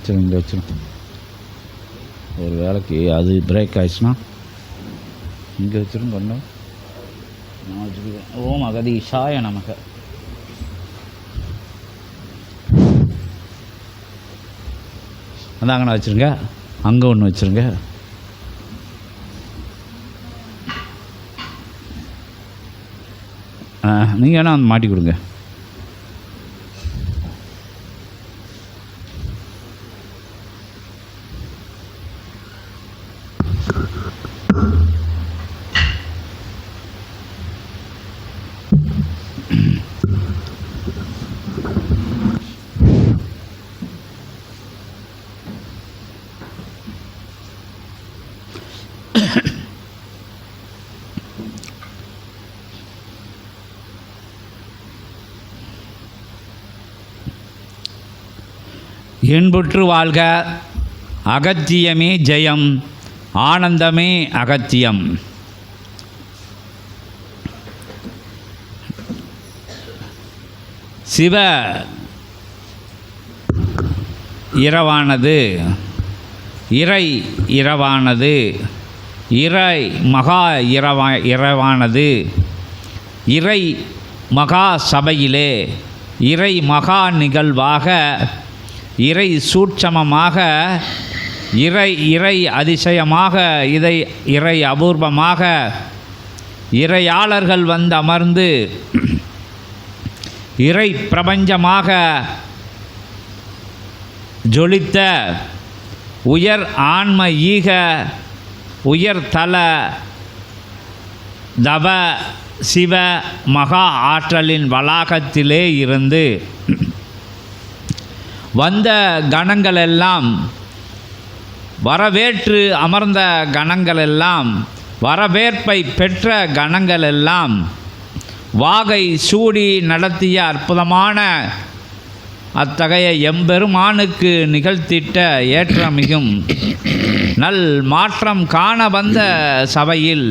வச்சிருங்க இங்கே வச்சிருங்க ஒரு வேலைக்கு அது பிரேக் ஆயிடுச்சுன்னா இங்கே வச்சிருங்க கொஞ்சம் நான் வச்சுருக்கேன். ஓம் அகதீஷாய நமக்கு அதாங்கண்ணா வச்சுருங்க. அங்கே ஒன்று வச்சுருங்க. நீங்கள் வேணால் வந்து மாட்டி கொடுங்க. என்புற்று வாழ்க. அகத்தியமே ஜெயம். ஆனந்தமே அகத்தியம். சிவ இரவானது. இறை இரவானது. இறை மகா இரவா இரவானது. இறை மகா சபையிலே இறை மகா நிகழ்வாக இறை சூட்சமமாக இறை இறை அதிசயமாக இதை இறை அபூர்வமாக இறையாளர்கள் வந்து அமர்ந்து இறை பிரபஞ்சமாக ஜொலித்த உயர் ஆன்ம ஈக உயர் தல தவ சிவ மகா ஆற்றலின் வளாகத்திலே இருந்து வந்த கணங்களெல்லாம் வரவேற்று அமர்ந்த கணங்களெல்லாம் வரவேற்பை பெற்ற கணங்களெல்லாம் வாகை சூடி நடத்திய அற்புதமான அத்தகைய எம்பெருமானுக்கு நிகழ்த்திட்ட ஏற்றமிகும். நல் மாற்றம் காண வந்த சபையில்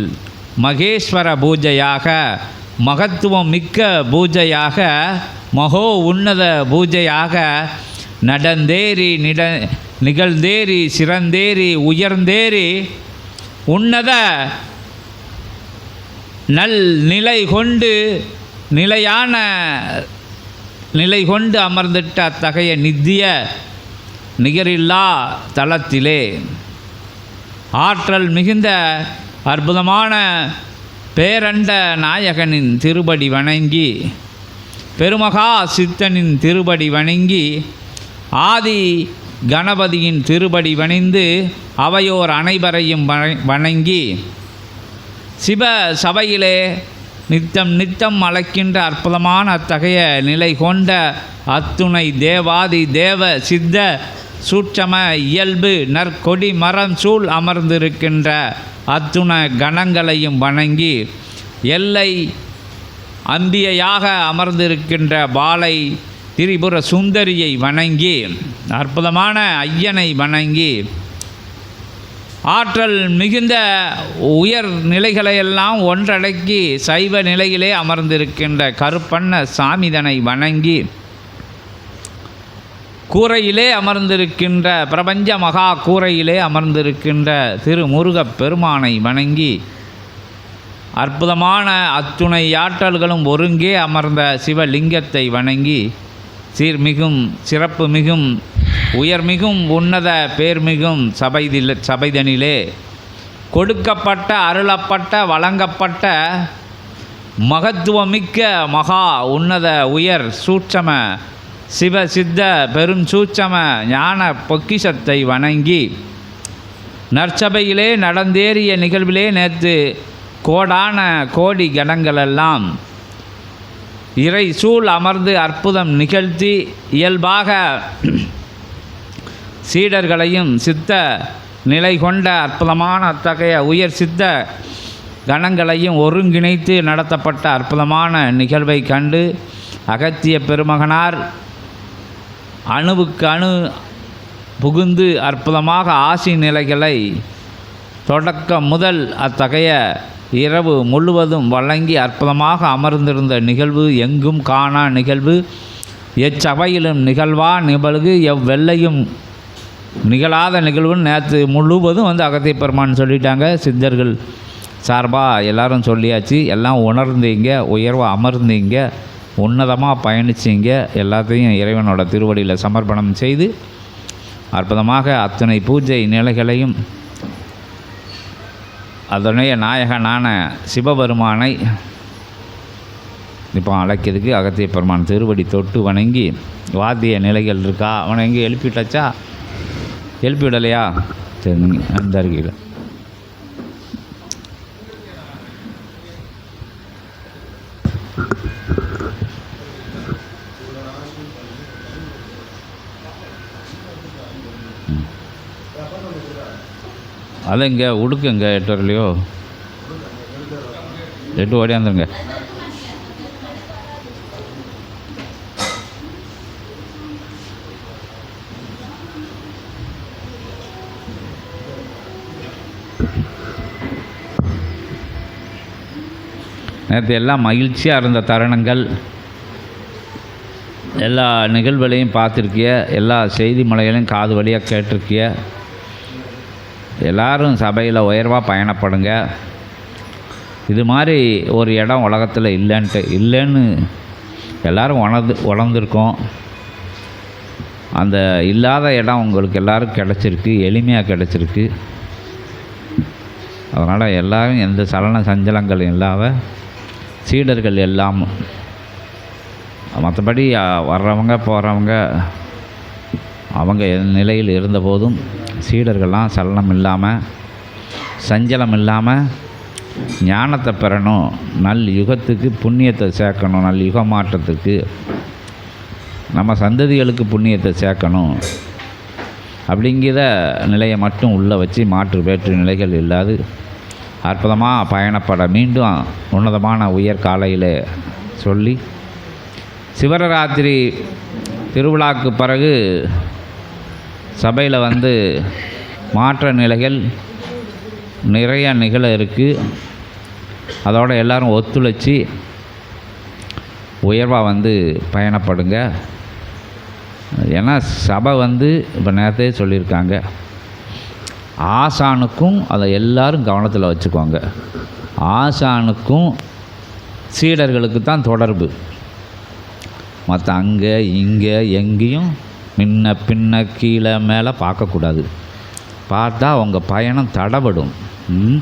மகேஸ்வர பூஜையாக மகத்துவம் மிக்க பூஜையாக மகோ உன்னத பூஜையாக நடந்தேறி நிட நிகழ்ந்தேறி சிறந்தேறி உயர்ந்தேறி உன்னத நல் நிலை கொண்டு நிலையான நிலை கொண்டு அமர்ந்திட்ட அத்தகைய நித்திய நிகரில்லா தளத்திலே ஆற்றல் மிகுந்த அற்புதமான பேரண்ட நாயகனின் திருபடி வணங்கி பெருமகா சித்தனின் திருபடி வணங்கி ஆதி கணபதியின் திருபடி வணிந்து அவையோர் அனைவரையும் வண- வணங்கி சிவ சபையிலே நித்தம் நித்தம் அழைக்கின்ற அற்புதமான அத்தகைய நிலை கொண்ட அத்துணை தேவாதி தேவ சித்த சூட்சம இயல்பு நற்கொடி மரம் சூழ் அமர்ந்திருக்கின்ற அத்துண கணங்களையும் வணங்கி எல்லை அந்தியையாக அமர்ந்திருக்கின்ற பாலை திரிபுர சுந்தரியை வணங்கி அற்புதமான ஐயனை வணங்கி ஆற்றல் மிகுந்த உயர் நிலைகளையெல்லாம் ஒன்றடக்கி சைவ நிலையிலே அமர்ந்திருக்கின்ற கருப்பண்ண சாமிதனை வணங்கி கூரையிலே அமர்ந்திருக்கின்ற பிரபஞ்ச மகா கூரையிலே அமர்ந்திருக்கின்ற திரு முருகப் பெருமானை வணங்கி அற்புதமான அத்துணை ஆற்றல்களும் ஒருங்கே அமர்ந்த சிவலிங்கத்தை வணங்கி சீர்மிகும் சிறப்பு மிகும் உயர்மிகும் உன்னத பேர்மிகும் சபைதில் சபைதனிலே கொடுக்கப்பட்ட அருளப்பட்ட வழங்கப்பட்ட மகத்துவமிக்க மகா உன்னத உயர் சூட்சம சிவ சித்த பெரும் சூட்சம ஞான பொக்கிஷத்தை வணங்கி நற்சபையிலே நடந்தேறிய நிகழ்விலே நேற்று கோடான கோடி கணங்களெல்லாம் இறை சூழ் அமர்ந்து அற்புதம் நிகழ்த்தி இயல்பாக சீடர்களையும் சித்த நிலை கொண்ட அற்புதமான அத்தகைய உயர் சித்த கணங்களையும் ஒருங்கிணைத்து நடத்தப்பட்ட அற்புதமான நிகழ்வை கண்டு அகத்திய பெருமகனார் அணுவுக்கு அணு புகுந்து அற்புதமாக ஆசி நிலைகளை தொடக்கம் முதல் அத்தகைய இரவு முழுவதும் வழங்கி அற்புதமாக அமர்ந்திருந்த நிகழ்வு எங்கும் காணா நிகழ்வு. எச்சபையிலும் நிகழ்வா நிகழ்வு எவ்வெல்லையும் நிகழாத நிகழ்வுன்னு நேற்று முழுவதும் வந்து அகத்திய பெருமான் சொல்லிட்டாங்க. சித்தர்கள் சார்பாக எல்லாரும் சொல்லியாச்சு. எல்லாம் உணர்ந்தீங்க உயர்வாக அமர்ந்தீங்க. உன்னதமாக பயணிச்சிங்க. எல்லாத்தையும் இறைவனோட திருவடியில் சமர்ப்பணம் செய்து அற்புதமாக அத்தனை பூஜை நிலைகளையும் அதனுடைய நாயகனான சிவபெருமானை இப்போ அழைக்கிறதுக்கு அகத்திய பெருமான் திருவடி தொட்டு வணங்கி வாத்திய நிலைகள் இருக்கா? அவனை எங்கே எழுப்பிட்டாச்சா? எழுப்பிவிடலையா? சரி நீங்கள் அந்த அருகில். அது இங்கே உடுக்குங்க எட்டு வரலையோ? எட்டு ஓடியாந்துருங்க நேற்று எல்லாம் மகிழ்ச்சியாக இருந்த தருணங்கள். எல்லா நிகழ்வுகளையும் பார்த்துருக்கிய எல்லா செய்தி மலைகளையும் காது வழியாக கேட்டிருக்கிய எல்லாரும் சபையில் உயர்வாக பயணப்படுங்க. இது மாதிரி ஒரு இடம் உலகத்தில் இல்லைன்ட்டு இல்லைன்னு எல்லோரும் உணர்ந்து உணர்ந்துருக்கோம். அந்த இல்லாத இடம் உங்களுக்கு எல்லோரும் கிடச்சிருக்கு எளிமையாக கிடச்சிருக்கு. அதனால் எல்லாரும் எந்த சலன சஞ்சலங்கள் இல்லாத சீடர்கள் எல்லாம் மற்றபடி வர்றவங்க போகிறவங்க அவங்க நிலையில் இருந்தபோதும் சீடர்கள்லாம் சலனம் இல்லாமல் சஞ்சலம் இல்லாமல் ஞானத்தை பெறணும். நல் யுகத்துக்கு புண்ணியத்தை சேர்க்கணும். நல் யுக மாற்றத்துக்கு நம்ம சந்ததிகளுக்கு புண்ணியத்தை சேர்க்கணும். அப்படிங்கிற நிலையை மட்டும் உள்ளே வச்சு மாற்று வேற்று நிலைகள் இல்லாது அற்புதமாக பயணப்பட மீண்டும் உன்னதமான உயர் காலையில் சொல்லி சிவராத்திரி திருவிழாக்கு பிறகு சபையில் வந்து மாற்ற நிலைகள் நிறைய நிகழ இருக்குது அதோடு எல்லாரும் ஒத்துழைச்சி உயர்வாக வந்து பயணப்படுங்க. ஏன்னா சபை வந்து இப்போ நேரத்தையே சொல்லியிருக்காங்க. ஆசானுக்கும் அதை எல்லோரும் கவனத்தில் வச்சுக்கோங்க. ஆசானுக்கும் சீடர்களுக்கு தான் தொடர்பு. மற்ற அங்கே இங்கே எங்கேயும் முன்ன பின்ன கீழே மேலே பார்க்கக்கூடாது. பார்த்தா உங்கள் பயணம் தடபடும். ம்?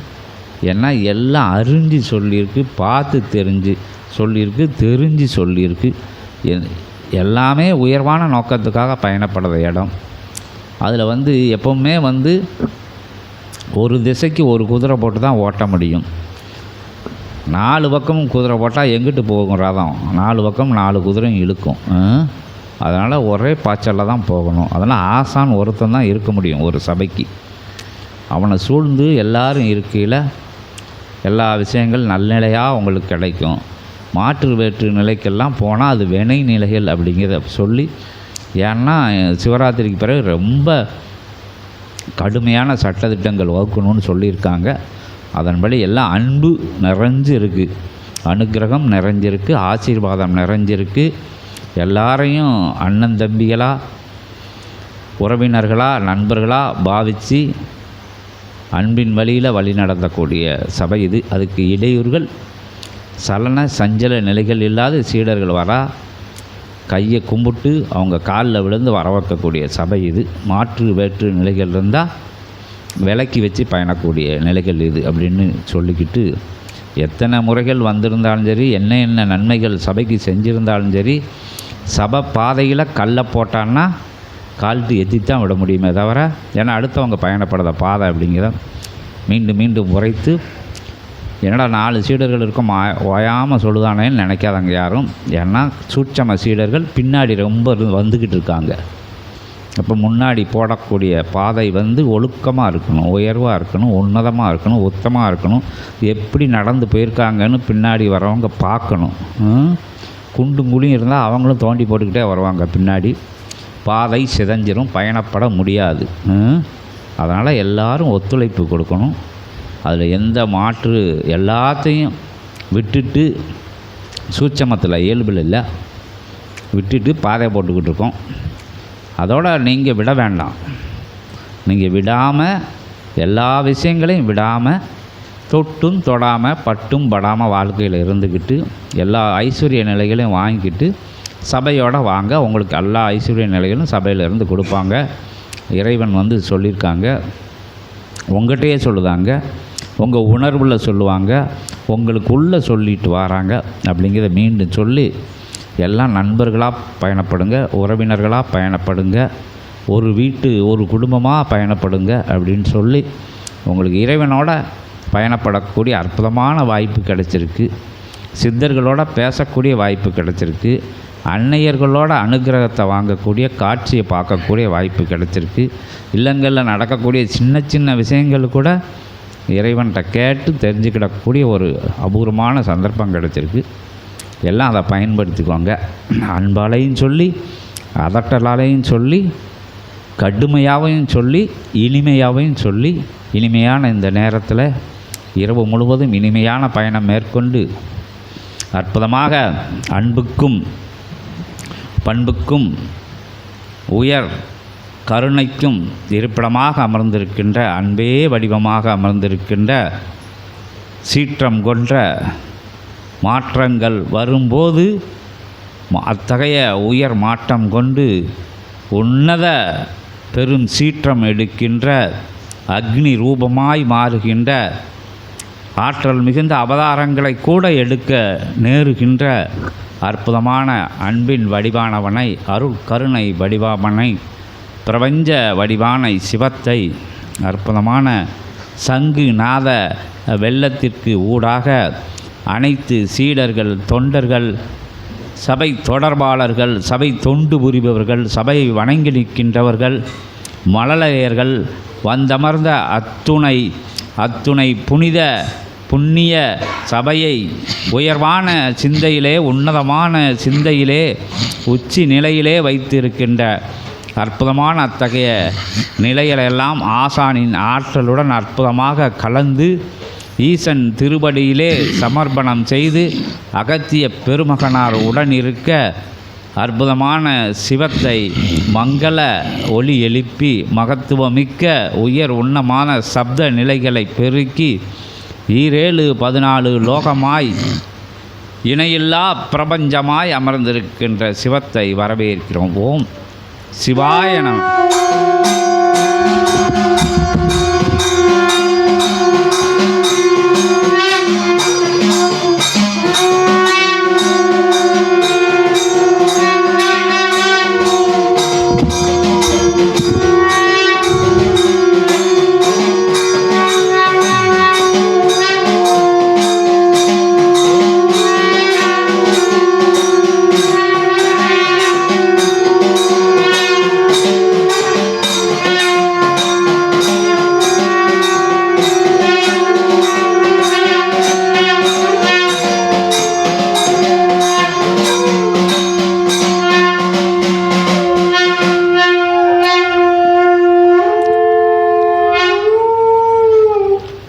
ஏன்னா எல்லாம் அறிஞ்சு சொல்லியிருக்கு பார்த்து தெரிஞ்சு சொல்லியிருக்கு தெரிஞ்சு சொல்லியிருக்கு. எல்லாமே உயர்வான நோக்கத்துக்காக பயணப்படுற இடம். அதில் வந்து எப்பவுமே வந்து ஒரு திசைக்கு ஒரு குதிரை போட்டு தான் ஓட்ட முடியும். நாலு பக்கமும் குதிரை போட்டால் எங்கிட்டு போகும் ரதம்? நாலு பக்கம் நாலு குதிரையும் இழுக்கும். அதனால் ஒரே பாய்ச்சலில் தான் போகணும். அதனால் ஆசான் ஒருத்தன் தான் இருக்க முடியும் ஒரு சபைக்கு. அவனை சூழ்ந்து எல்லாரும் இருக்கையில் எல்லா விஷயங்கள் நல்நிலையாக உங்களுக்கு கிடைக்கும். மாற்று வேற்று நிலைக்கெல்லாம் போனால் அது வினை நிலைகள் அப்படிங்கிறத சொல்லி ஏன்னா சிவராத்திரிக்கு பிறகு ரொம்ப கடுமையான சட்டத்திட்டங்கள் வகுக்கணும்னு சொல்லியிருக்காங்க. அதன்படி எல்லாம் அன்பு நிறைஞ்சு இருக்குது அனுக்கிரகம் நிறைஞ்சிருக்கு. ஆசீர்வாதம் நிறைஞ்சிருக்கு. எல்லாரையும் அண்ணன் தம்பிகளாக உறவினர்களாக நண்பர்களாக பாவித்து அன்பின் வழியில் வழி நடத்தக்கூடிய சபை இது. அதுக்கு இடையூறுகள் சலன சஞ்சல நிலைகள் இல்லாத சீடர்கள் வரா கையை கும்பிட்டு அவங்க காலில் விழுந்து வர வைக்கக்கூடிய சபை இது. மாற்று வேற்று நிலைகள் இருந்தால் விலக்கி வச்சு பயணக்கூடிய நிலைகள் இது அப்படின்னு சொல்லிக்கிட்டு எத்தனை முறைகள் வந்திருந்தாலும் சரி என்ன என்ன நன்மைகள் சபைக்கு செஞ்சுருந்தாலும் சரி சபை பாதையில் கல்லை போட்டான்னா கால்ட்டு எத்தி தான் விட முடியுமே தவிர ஏன்னா அடுத்தவங்க பயணப்படுற பாதை அப்படிங்கிறத மீண்டும் மீண்டும் உரைத்து என்னடா நாலு சீடர்கள் இருக்கும் ஓயாமல் சொல்லுதானேன்னு நினைக்காதங்க யாரும். ஏன்னா சூட்சம சீடர்கள் பின்னாடி ரொம்ப வந்துக்கிட்டு இருக்காங்க. அப்போ முன்னாடி போடக்கூடிய பாதை வந்து ஒழுக்கமாக இருக்கணும் உயர்வாக இருக்கணும் உன்னதமாக இருக்கணும் உத்தமாக இருக்கணும். எப்படி நடந்து போயிருக்காங்கன்னு பின்னாடி வரவங்க பார்க்கணும். ம்? குண்டும் குழியும் இருந்தால் அவங்களும் தோண்டி போட்டுக்கிட்டே வருவாங்க பின்னாடி. பாதை சிதஞ்சிரும் பயணப்பட முடியாது. அதனால் எல்லாரும் ஒத்துழைப்பு கொடுக்கணும். அதில் எந்த மாற்று எல்லாத்தையும் விட்டுட்டு சூட்சமத்தில் இயல்பில் இல்லை. விட்டுட்டு பாதை போட்டுக்கிட்டு இருக்கோம். அதோட நீங்கள் விட வேண்டாம். நீங்கள் விடாமல் எல்லா விஷயங்களையும் விடாமல் தொட்டும் தொடாமல் பட்டும் படாமல் வாழ்க்கையில் இருந்துக்கிட்டு எல்லா ஐஸ்வர்ய நிலைகளையும் வாங்கிக்கிட்டு சபையோடு வாங்க உங்களுக்கு எல்லா ஐஸ்வர்ய நிலைகளும் சபையில் இருந்து கொடுப்பாங்க. இறைவன் வந்து சொல்லியிருக்காங்க. உங்கள்கிட்டயே சொல்லுதாங்க. உங்கள் உணர்வில் சொல்லுவாங்க. உங்களுக்குள்ளே சொல்லிட்டு வராங்க அப்படிங்கிறத மீண்டும் சொல்லி எல்லாம் நண்பர்களாக பயணப்படுங்க உறவினர்களாக பயணப்படுங்க ஒரு வீட்டு ஒரு குடும்பமாக பயணப்படுங்க அப்படின்னு சொல்லி உங்களுக்கு இறைவனோட பயணப்படக்கூடிய அற்புதமான வாய்ப்பு கிடைச்சிருக்கு. சித்தர்களோட பேசக்கூடிய வாய்ப்பு கிடைச்சிருக்கு. அன்னையர்களோட அனுகிரகத்தை வாங்கக்கூடிய காட்சியை பார்க்கக்கூடிய வாய்ப்பு கிடைச்சிருக்கு. இல்லங்களில் நடக்கக்கூடிய சின்ன சின்ன விஷயங்கள் கூட இறைவன்கிட்ட கேட்டு தெரிஞ்சுக்கிடக்கூடிய ஒரு அபூர்வமான சந்தர்ப்பம் கிடைச்சிருக்கு. எல்லாம் அதை பயன்படுத்திக்கோங்க. அன்பாலையும் சொல்லி அதட்டலாலையும் சொல்லி கடுமையாகவும் சொல்லி இனிமையாகவும் சொல்லி இனிமையான இந்த நேரத்தில் இரவு முழுவதும் இனிமையான பயணம் மேற்கொண்டு அற்புதமாக அன்புக்கும் பண்புக்கும் உயர் கருணைக்கும் இருப்பிடமாக அமர்ந்திருக்கின்ற அன்பே வடிவமாக அமர்ந்திருக்கின்ற சீற்றம் கொன்ற மாற்றங்கள் வரும்போது அத்தகைய உயர் மாற்றம் கொண்டு உன்னத பெரும் சீற்றம் எடுக்கின்ற அக்னி ரூபமாய் மாறுகின்ற ஆற்றல் மிகுந்த அவதாரங்களை கூட எடுக்க நேருகின்ற அற்புதமான அன்பின் வடிவானவனை அருள் கருணை வடிவாமனை பிரபஞ்ச வடிவானை சிவத்தை அற்புதமான சங்கு நாத வெள்ளத்திற்கு ஊடாக அனைத்து சீடர்கள் தொண்டர்கள் சபை தொடர்பாளர்கள் சபை தொண்டு புரிபவர்கள் சபையை வணங்கி நிற்கின்றவர்கள் மழலையர்கள் வந்தமர்ந்த அத்துணை அத்துணை புனித புண்ணிய சபையை உயர்வான சிந்தையிலே உன்னதமான சிந்தையிலே உச்சி நிலையிலே வைத்திருக்கின்ற அற்புதமான அத்தகைய நிலைகளெல்லாம் ஆசானின் ஆற்றலுடன் அற்புதமாக கலந்து ஈசன் திருபடியிலே சமர்ப்பணம் செய்து அகத்திய பெருமகனார் உடன் இருக்க அற்புதமான சிவத்தை மங்கள ஒளி எழுப்பி மகத்துவமிக்க உயர் உன்னமான சப்த நிலைகளை பெருக்கி ஈரேழு பதினாலு லோகமாய் இணையில்லா பிரபஞ்சமாய் அமர்ந்திருக்கின்ற சிவத்தை வரவேற்கிறோம். ஓம் சிவாய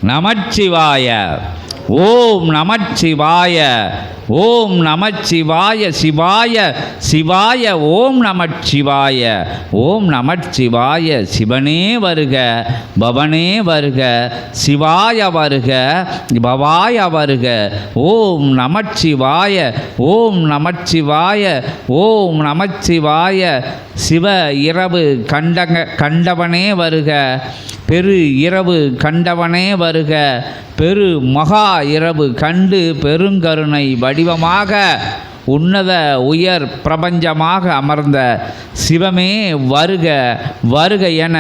நமச்சிவாய. ஓம் நமச்சிவாய. ஓம் நமச்சிவாய சிவாய. சிவாய ஓம் நமச்சிவாய. ஓம் நமச்சிவாய சிவனே வருக. பவனே வருக. சிவாய வருக. பவாய வருக. ஓம் நமச்சிவாய. ஓம் நமச்சிவாய. ஓம் நமச்சிவாய. சிவ இரவு கண்டங்க கண்டவனே வருக. பெரு இரவு கண்டவனே வருக. பெரு மகா இரவு கண்டு பெருங்கருணை வடிவமாக உன்னத உயர் பிரபஞ்சமாக அமர்ந்த சிவமே வருக. வருக என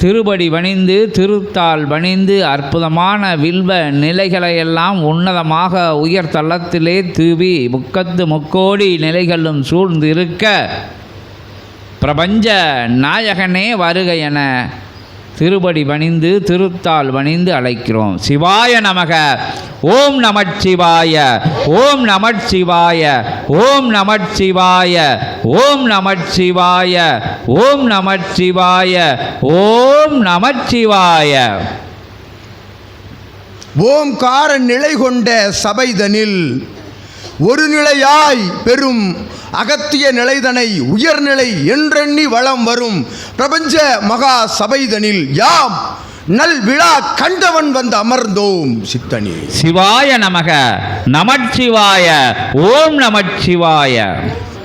திருபடி வணிந்து திருத்தால் வணிந்து அற்புதமான வில்வ நிலைகளையெல்லாம் உன்னதமாக உயர் தளத்திலே தூவி முக்கத்து முக்கோடி நிலைகளும் சூழ்ந்து இருக்க பிரபஞ்ச நாயகனே வருக என திருபடி வணிந்து திருத்தால் வணிந்து அழைக்கிறோம். சிவாய நமக. ஓம் நமச்சிவாய. ஓம் நமச்சிவாய. ஓம் நமச்சிவாய. ஓம் நமச்சிவாய. ஓம் நமச்சிவாய. ஓம் நமச்சிவாய. ஓம்கார நிலை கொண்ட சபைதனில் ஒரு நிலையாய் பெரும் அகத்திய நிலைதனை உயர்நிலை என்றெண்ணி வளம் வரும் பிரபஞ்ச மகா சபைதனில் யாம் நல் விழா கண்டவன் வந்து அமர்ந்தோம் சித்தனே. சிவாய நமக நமச்சிவாய ஓம் நமச்சிவாய.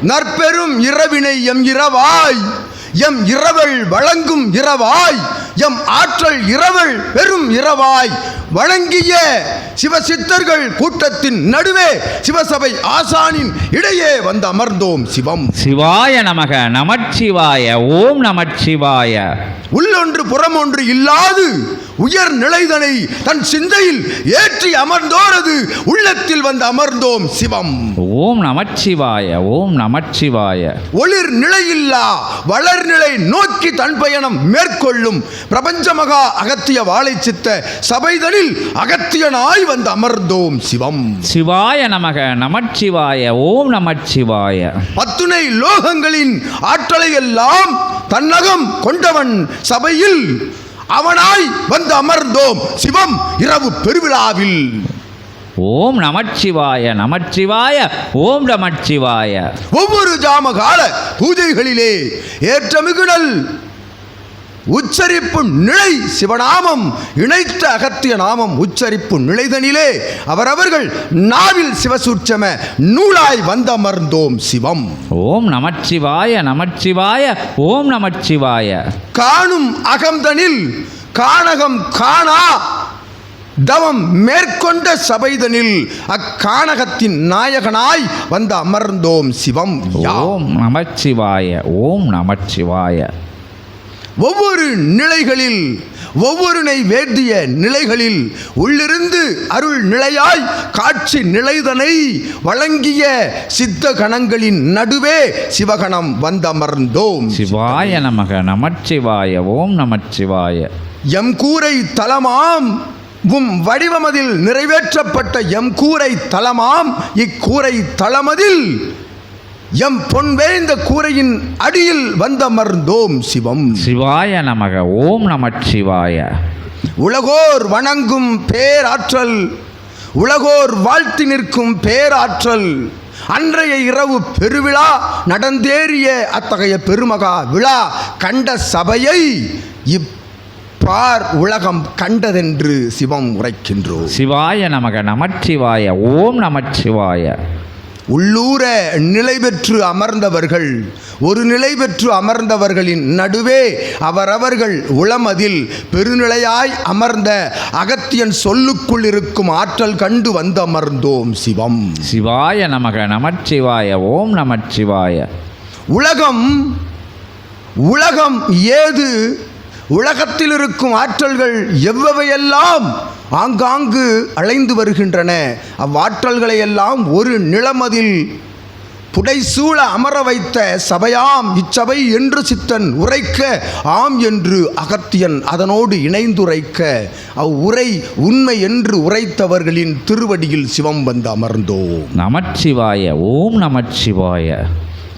நற்பெரும் இரவினை எம் இரவாய் எம் இரவல் வழங்கும் இரவாய் எம் ஆற்றல் இரவல் பெரும் இரவாய். வழங்கிய சிவசித்தர்கள் கூட்டத்தின் நடுவே சிவசபை ஆசானின் இடையே வந்து அமர்ந்தோம் சிவம். சிவாய நமக நமச்சிவாய ஓம் நமச்சிவாய. உள்ளொன்று புறமொன்று இல்லாது உயர் நிலைதனை தன் சிந்தையில் ஏற்றி அமர்ந்தோரது உள்ளத்தில் வந்து அமர்ந்தோம் சிவம். ஓம் நமச்சிவாய ஓம் நமச்சிவாய. ஒளிர் நிலையில்லா வளர்நிலை நோக்கி தன் பயணம் மேற்கொள்ளும். பிரபஞ்ச மகா அகத்திய வாழை சித்த சபைதனில் அகத்தியனாய் வந்து அமர்ந்தோம் சிவம். சிவாய நமக நமச்சிவாய ஓம் நமச்சிவாய. பத்துணை லோகங்களின் ஆற்றலை எல்லாம் தன்னகம் கொண்டவன் சபையில் அவனாய் வந்து அமர்ந்தோம் சிவம் இரவு பெருவிழாவில். ஓம் நமச்சிவாய நமச்சிவாய ஓம் நமச்சிவாய. ஒவ்வொரு ஜாம கால பூஜைகளிலே ஏற்றமிகுடல் உச்சரிப்பு நிலை சிவநாமம் இணைத்த அகத்திய நாமம் உச்சரிப்பு நிலைதனிலே அவரவர்கள் நாவில் சிவசூட்சம நூலாய் வந்தமர்ந்தோம் சிவம். ஓம் நமச்சிவாய நமச்சிவாய ஓம் நமச்சிவாய. காணும் அகம்தனில் காணகம் காணா தவம் மேற்கொண்ட சபைதனில் அக்காணகத்தின் நாயகனாய் வந்து அமர்ந்தோம் சிவம் ஓம் நமச்சிவாய ஓம் நமச்சிவாய. ஒவ்வொரு நிலைகளில் ஒவ்வொரு நைவேத்திய நிலைகளில் உள்ளிருந்து அருள் நிலையாய் காட்சி நிலைதனை வழங்கிய சித்த கணங்களின் நடுவே சிவகணம் வந்தமர்ந்தோம். சிவாய நமக நமச்சிவாய ஓம் நமச்சிவாய. எம் கூரை தலமாம் உம் வடிவமதில் நிறைவேற்றப்பட்ட எம் கூரை தலமாம் இக்கூரை தலமதில் எம் பொன்வேந்த கூரையின் அடியில் வந்தமர்ந்தோம் சிவம். சிவாய நமக ஓம் நமச்சிவாய உலகோர் வணங்கும் பேராற்றல் உலகோர் வாழ்த்தி நிற்கும் பேராற்றல் அன்றைய இரவு பெருவிழா நடந்தேறிய அத்தகைய பெருமகா விழா கண்ட சபையை இப்பார் உலகம் கண்டதென்று சிவம் உரைக்கின்றோம். சிவாய நமக நமச்சிவாய ஓம் நமச்சிவாய. உள்ளூர நிலை பெற்று அமர்ந்தவர்கள் ஒரு நிலை பெற்று அமர்ந்தவர்களின் நடுவே அவரவர்கள் உளமதில் பெருநிலையாய் அமர்ந்த அகத்தியன் சொல்லுக்குள் இருக்கும் ஆற்றல் கண்டு வந்து அமர்ந்தோம் சிவம். சிவாய நமக நமச்சிவாய ஓம் நமச்சிவாய. உலகம் உலகம் ஏது? உலகத்தில் இருக்கும் ஆற்றல்கள் எவ்வவையெல்லாம்? ஆங்காங்கு அலைந்து வருகின்றன. அவ்வாற்றல்களை எல்லாம் ஒரு நிலமதில் புடைசூழ அமர வைத்த சபையாம் இச்சபை என்று சித்தன் உரைக்க ஆம் என்று அகத்தியன் அதனோடு இணைந்துரைக்க அவ்வுரை உண்மை என்று உரைத்தவர்களின் திருவடியில் சிவம் வந்து அமர்ந்தோம். நமச்சிவாய ஓம் நமச்சிவாய.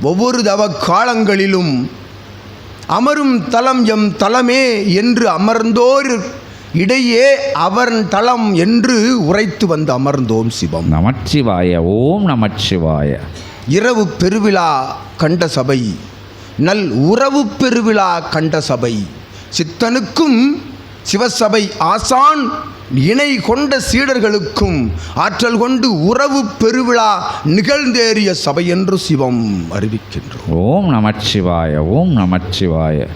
ஒவ்வொரு தவ காலங்களிலும் அமரும் தலம் எம் தலமே என்று அமர்ந்தோர் இடையே அவன் தலம் என்று உரைத்து வந்து அமர்ந்தோம் சிவம். நமச்சிவாய ஓம் நமச்சிவாய. இரவு பெருவிழா கண்ட சபை நல் உறவு பெருவிழா கண்ட சபை சித்தனுக்கும் சிவசபை ஆசான் இணை கொண்ட சீடர்களுக்கும் ஆற்றல் கொண்டு உறவு பெருவிழா நிகழ்ந்தேறிய சபை என்று சிவம் அறிவிக்கின்றோம். ஓம் நமச்சிவாய ஓம் நமச்சிவாய.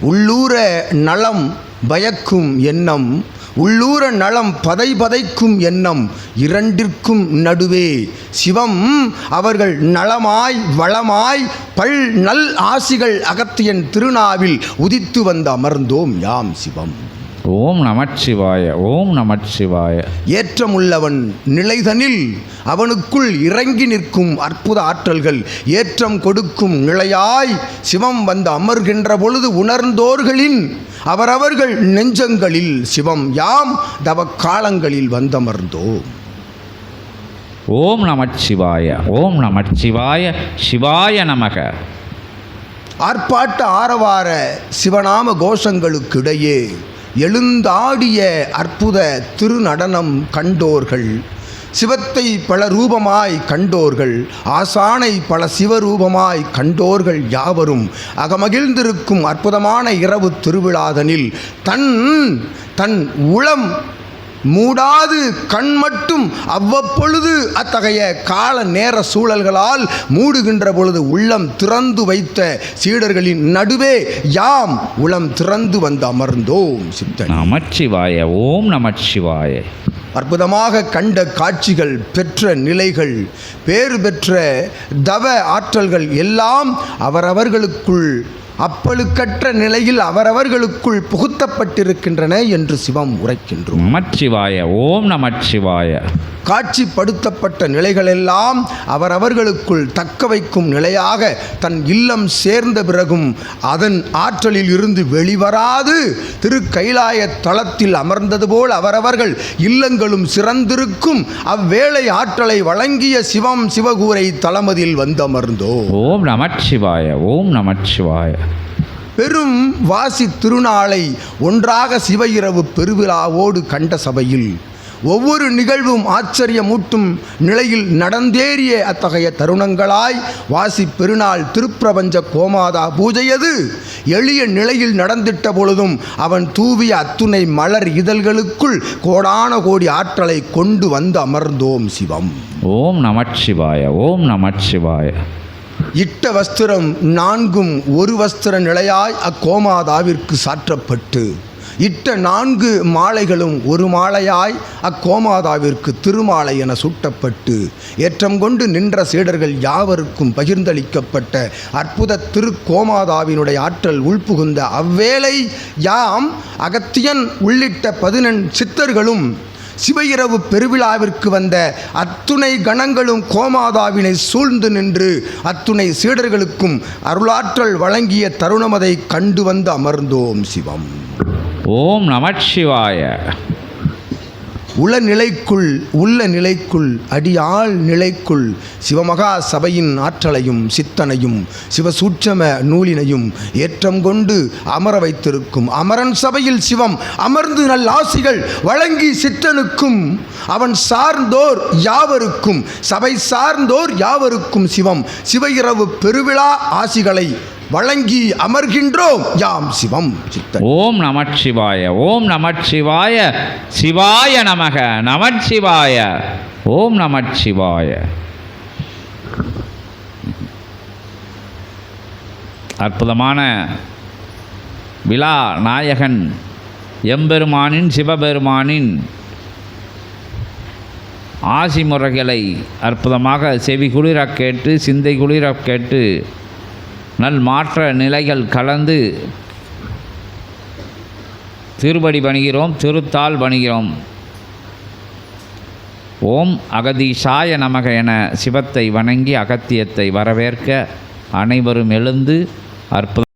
உள்ளூர நலம் பயக்கும் எண்ணம் உள்ளூர நலம் பதை பதைக்கும் எண்ணம் இரண்டிற்கும் நடுவே. சிவம் அவர்கள் நலமாய் வளமாய் பல் நல் ஆசிகள் அகத்தியன் திருநாவில் உதித்து வந்த அமர்ந்தோம் யாம் சிவம். ஓம் நமச்சிவாய ஓம் நமச்சிவாய. ஏற்றமுள்ளவன் நிலைதனில் அவனுக்குள் இறங்கி நிற்கும் அற்புத ஆற்றல்கள் ஏற்றம் கொடுக்கும் நிலையாய் சிவம் வந்து அமர்கின்ற பொழுது உணர்ந்தோர்களின் அவரவர்கள் நெஞ்சங்களில் சிவம் யாம் தவ காலங்களில் வந்தமர்ந்தோம். ஓம் நமச்சிவாய ஓம் நமச்சிவாய சிவாய நமக. ஆர்ப்பாட்ட ஆரவார சிவநாம கோஷங்களுக்கிடையே எழுந்தாடிய அற்புத திருநடனம் கண்டோர்கள். சிவத்தை பல ரூபமாய் கண்டோர்கள். ஆசானை பல சிவரூபமாய் கண்டோர்கள் யாவரும். அகமகிழ்ந்திருக்கும் அற்புதமான இரவு திருவிழாதனில் தன் தன் உளம் மூடாது கண் மட்டும் அவ்வப்பொழுது அத்தகைய கால நேர சூழல்களால் மூடுகின்ற பொழுது உள்ளம் திறந்து வைத்த சீடர்களின் நடுவே யாம் உளம் திறந்து வந்து அமர்ந்தோம் சித்தன். நமச்சிவாய ஓம் நமச்சிவாய. அற்புதமாக கண்ட காட்சிகள் பெற்ற நிலைகள் பேறு பெற்ற தவ ஆற்றல்கள் எல்லாம் அவரவர்களுக்குள் அப்பழுக்கற்ற நிலையில் அவரவர்களுக்குள் புகுத்தப்பட்டிருக்கின்றன என்று சிவம் உரைக்கின்றோம். நமச்சிவாய ஓம் நமச்சிவாய. காட்சிப்படுத்தப்பட்ட நிலைகளெல்லாம் அவரவர்களுக்குள் தக்க வைக்கும் நிலையாக தன் இல்லம் சேர்ந்த பிறகும் அதன் ஆற்றலில் இருந்து வெளிவராது. திரு கைலாய தளத்தில் அமர்ந்தது போல் அவரவர்கள் இல்லங்களும் சிறந்திருக்கும். அவ்வேளை ஆற்றலை வழங்கிய சிவம் சிவகூரை தளமதில் வந்தமர்ந்தோ ஓம் நமச்சிவாய ஓம் நமச்சிவாய. பெரும் வாசி திருநாளை ஒன்றாக சிவ இரவு பெருவிழாவோடு கண்ட சபையில். ஒவ்வொரு நிகழ்வும் ஆச்சரியமூட்டும் நிலையில் நடந்தேறிய அத்தகைய தருணங்களாய் வாசி பெருநாள் திருப்பிரபஞ்ச கோமாதா பூஜையது எளிய நிலையில் நடந்திட்ட பொழுதும் அவன் தூவிய அத்துணை மலர் இதழ்களுக்குள் கோடான கோடி ஆற்றலை கொண்டு வந்து அமர்ந்தோம் சிவம். ஓம் நமச்சிவாய ஓம் நமச்சிவாய. இட்ட வஸ்திரம் நான்கும் ஒரு வஸ்திர நிலையாய் அக்கோமாதாவிற்கு சாற்றப்பட்டு இட்ட நான்கு மாலைகளும் ஒரு மாலையாய் அக்கோமாதாவிற்கு திருமாலை என சூட்டப்பட்டு ஏற்றம் கொண்டு நின்ற சீடர்கள் யாவருக்கும் பகிர்ந்தளிக்கப்பட்ட அற்புத திருக்கோமாதாவினுடைய ஆற்றல் உள்புகுந்த அவ்வேளை யாம் அகத்தியன் உள்ளிட்ட பதினெண் சித்தர்களும் சிவையிரவு பெருவிழாவிற்கு வந்த அத்துணை கணங்களும் கோமாதாவினை சூழ்ந்து நின்று அத்துணை சீடர்களுக்கும் அருளாற்றல் வழங்கிய தருணமதை கண்டு வந்து அமர்ந்தோம் சிவம். ஓம் நமச்சிவாய. உள நிலைக்குள் உள்ள நிலைக்குள் அடியாள் நிலைக்குள் சிவமகா சபையின் ஆற்றலையும் சித்தனையும் சிவசூட்சம நூலினையும் ஏற்றம் கொண்டு அமர வைத்திருக்கும் அமரன் சபையில் சிவம் அமர்ந்து நல் ஆசிகள் வழங்கி சித்தனுக்கும் அவன் சார்ந்தோர் யாவருக்கும் சபை சார்ந்தோர் யாவருக்கும் சிவம். சிவ இரவு பெருவிழா ஆசிகளை வழங்கி அமர்கின்றோம். யாம் சிவம் ஓம் நமச்சிவாய ஓம் நமச்சிவாய சிவாய நமக நமச்சிவாய ஓம் நமச்சிவாய. அற்புதமான விழா நாயகன் எம்பெருமானின் சிவபெருமானின் ஆசி முறைகளை அற்புதமாக செவி குளிரக் கேட்டு சிந்தை குளிரக் கேட்டு நல் மாற்ற நிலைகள் கலந்து திருபடி பணிகிறோம் திருத்தால் பணிகிறோம். ஓம் அகதீஷாய நமக என சிவத்தை வணங்கி அகத்தியத்தை வரவேற்க அனைவரும் எழுந்து அற்புத